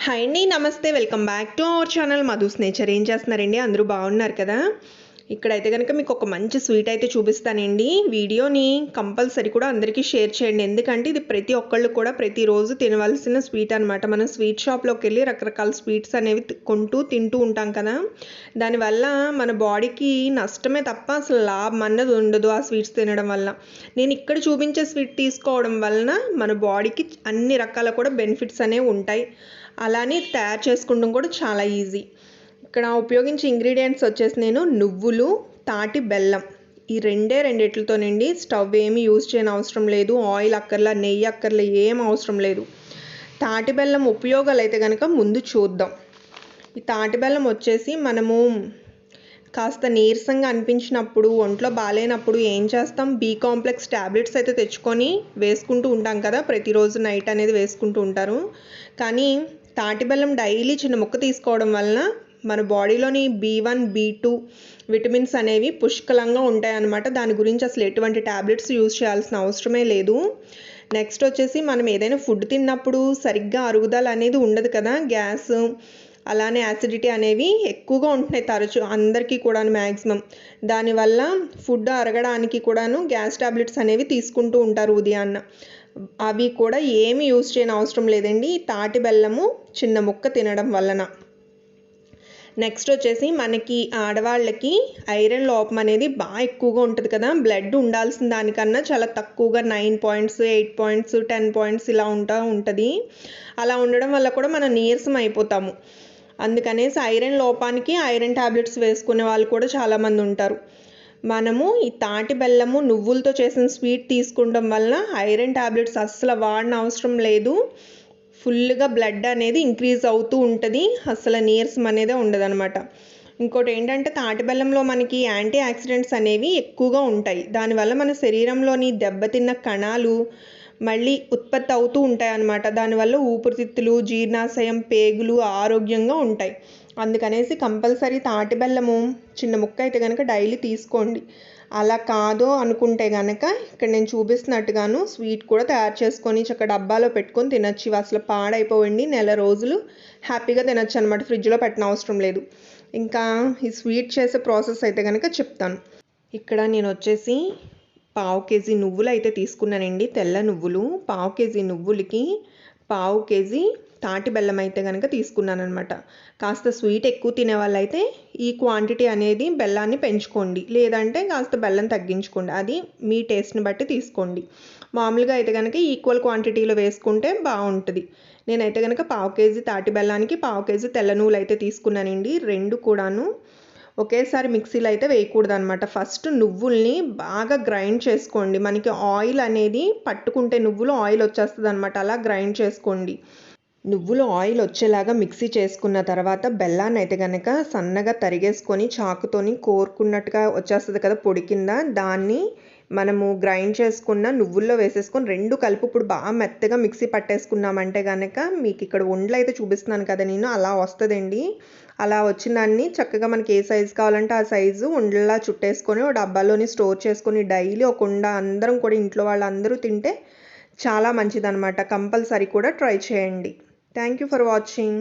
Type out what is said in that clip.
Hi అండి నమస్తే welcome back to our channel Madhu's nature ఏం చేస్తున్నారండి? అందరూ బాగున్నారు కదా? ఇక్కడైతే కనుక మీకు ఒక మంచి స్వీట్ అయితే చూపిస్తానండి. వీడియోని కంపల్సరీ కూడా అందరికీ షేర్ చేయండి. ఎందుకంటే ఇది ప్రతి ఒక్కళ్ళు కూడా ప్రతిరోజు తినవలసిన స్వీట్ అనమాట మనం స్వీట్ షాప్లోకి వెళ్ళి రకరకాల స్వీట్స్ అనేవి కొంటూ తింటూ ఉంటాం కదా. దానివల్ల మన బాడీకి నష్టమే తప్ప అసలు లాభం అన్నది ఉండదు ఆ స్వీట్స్ తినడం వల్ల. నేను ఇక్కడ చూపించే స్వీట్ తీసుకోవడం వలన మన బాడీకి అన్ని రకాల కూడా బెనిఫిట్స్ అనేవి ఉంటాయి. అలానే తయారు చేసుకోవడం కూడా చాలా ఈజీ. ఇక్కడ ఉపయోగించే ఇంగ్రీడియంట్స్ వచ్చేసి నేను నువ్వులు తాటి బెల్లం. ఈ రెండే రెండిట్లతోనండి స్టవ్ ఏమి యూజ్ చేయని అవసరం లేదు. ఆయిల్ అక్కర్లా నెయ్యి అక్కర్లా ఏం అవసరం లేదు. తాటి బెల్లం ఉపయోగాలు అయితే కనుక ముందు చూద్దాం. ఈ తాటి బెల్లం వచ్చేసి మనము కాస్త నీరసంగా అనిపించినప్పుడు ఒంట్లో బాగాలేనప్పుడు ఏం చేస్తాం? బీ కాంప్లెక్స్ ట్యాబ్లెట్స్ అయితే తెచ్చుకొని వేసుకుంటూ ఉంటాం కదా. ప్రతిరోజు నైట్ అనేది వేసుకుంటూ ఉంటారు. కానీ తాటి బెల్లం డైలీ చిన్న ముక్క తీసుకోవడం వలన మన బాడీలోని B one B two vitamins అనేవి పుష్కలంగా ఉంటాయన్నమాట. దాని గురించి అసలు ఎటువంటి ట్యాబ్లెట్స్ యూజ్ చేయాల్సిన అవసరమే లేదు. నెక్స్ట్ వచ్చేసి మనం ఏదైనా ఫుడ్ తిన్నప్పుడు సరిగ్గా అరుగుదల అనేది ఉండదు కదా. గ్యాస్ అలానే యాసిడిటీ అనేవి ఎక్కువగా ఉంటున్నాయి తరచు అందరికీ కూడా మ్యాక్సిమం దానివల్ల ఫుడ్ అరగడానికి కూడాను గ్యాస్ టాబ్లెట్స్ అనేవి తీసుకుంటూ ఉంటారు ఉదయాన్న. అవి కూడా ఏమి యూజ్ చేయని అవసరం లేదండి. తాటి బెల్లము చిన్న ముక్క తినడం వలన. నెక్స్ట్ వచ్చేసి మనకి ఆడవాళ్ళకి ఐరన్ లోపం అనేది బాగా ఎక్కువగా ఉంటుంది కదా. బ్లడ్ ఉండాల్సిన దానికన్నా చాలా తక్కువగా nine points eight points ten points ఇలా ఉంటా ఉంటుంది. అలా ఉండడం వల్ల కూడా మనం నీరసం అయిపోతాము. అందుకనేసి ఐరన్ లోపానికి ఐరన్ టాబ్లెట్స్ వేసుకునే వాళ్ళు కూడా చాలామంది ఉంటారు. మనము ఈ తాటి బెల్లము నువ్వులతో చేసిన స్వీట్ తీసుకుంటాం వలన ఐరన్ టాబ్లెట్స్ అస్సలు వాడిన అవసరం లేదు. ఫుల్గా బ్లడ్ అనేది ఇంక్రీజ్ అవుతూ ఉంటుంది. అసలు నీరసం అనేది ఉండదన్నమాట. ఇంకోటి ఏంటంటే తాటి బెల్లంలో మనకి యాంటీ ఆక్సిడెంట్స్ అనేవి ఎక్కువగా ఉంటాయి. దానివల్ల మన శరీరంలోని దెబ్బతిన్న కణాలు మళ్ళీ ఉత్పత్తి అవుతూ ఉంటాయి అన్నమాట. దానివల్ల ఊపిరితిత్తులు జీర్ణాశయం పేగులు ఆరోగ్యంగా ఉంటాయి. అందుకనేసి కంపల్సరీ తాటి బెల్లము చిన్న ముక్క అయితే కనుక డైలీ తీసుకోండి. అలా కాదు అనుకుంటే కనుక ఇక్కడ నేను చూపిస్తున్నట్టుగాను స్వీట్ కూడా తయారు చేసుకొని చక్క డబ్బాలో పెట్టుకొని తినచ్చు. ఇవి అసలు పాడైపోవండి. నెల రోజులు హ్యాపీగా తినచ్చు అనమాట ఫ్రిడ్జ్లో పెట్టిన అవసరం లేదు. ఇంకా ఈ స్వీట్ చేసే ప్రాసెస్ అయితే కనుక చెప్తాను. ఇక్కడ నేను వచ్చేసి పావు కేజీ నువ్వులు అయితే తీసుకున్నానండి తెల్ల నువ్వులు. పావు కేజీ నువ్వులకి పావు కేజీ తాటి బెల్లం అయితే కనుక తీసుకున్నాను అనమాట కాస్త స్వీట్ ఎక్కువ తినే వాళ్ళైతే ఈ క్వాంటిటీ అనేది బెల్లాన్ని పెంచుకోండి. లేదంటే కాస్త బెల్లం తగ్గించుకోండి. అది మీ టేస్ట్ని బట్టి తీసుకోండి. మామూలుగా అయితే కనుక ఈక్వల్ క్వాంటిటీలో వేసుకుంటే బాగుంటుంది. నేనైతే కనుక పావు కేజీ తాటి బెల్లానికి పావు కేజీ తెల్ల నువ్వులు అయితే తీసుకున్నానండి. రెండు కూడాను ఒకేసారి మిక్సీలో అయితే వేయకూడదు అనమాట ఫస్ట్ నువ్వుల్ని బాగా గ్రైండ్ చేసుకోండి. మనకి ఆయిల్ అనేది పట్టుకుంటే నువ్వులు ఆయిల్ వచ్చేస్తుంది అనమాట అలా గ్రైండ్ చేసుకోండి. నువ్వులు ఆయిల్ వచ్చేలాగా మిక్సీ చేసుకున్న తర్వాత బెల్లాన్ని అయితే కనుక సన్నగా తరిగేసుకొని చాకుతోని కోరుకున్నట్టుగా వచ్చేస్తుంది కదా పొడి కింద. దాన్ని మనము గ్రైండ్ చేసుకున్న నువ్వుల్లో వేసేసుకొని రెండు కలిపి ఇప్పుడు బాగా మెత్తగా మిక్సీ పట్టేసుకున్నామంటే కనుక మీకు ఇక్కడ ఉండలు అయితే చూపిస్తున్నాను కదా నేను అలా వస్తుందండి. అలా వచ్చిన దాన్ని చక్కగా మనకి ఏ సైజు కావాలంటే ఆ సైజు ఉండలా చుట్టేసుకొని ఒక డబ్బాలోని స్టోర్ చేసుకొని డైలీ ఒక ఉండ అందరం కూడా ఇంట్లో వాళ్ళందరూ తింటే చాలా మంచిదనమాట కంపల్సరీ కూడా ట్రై చేయండి. Thank you for watching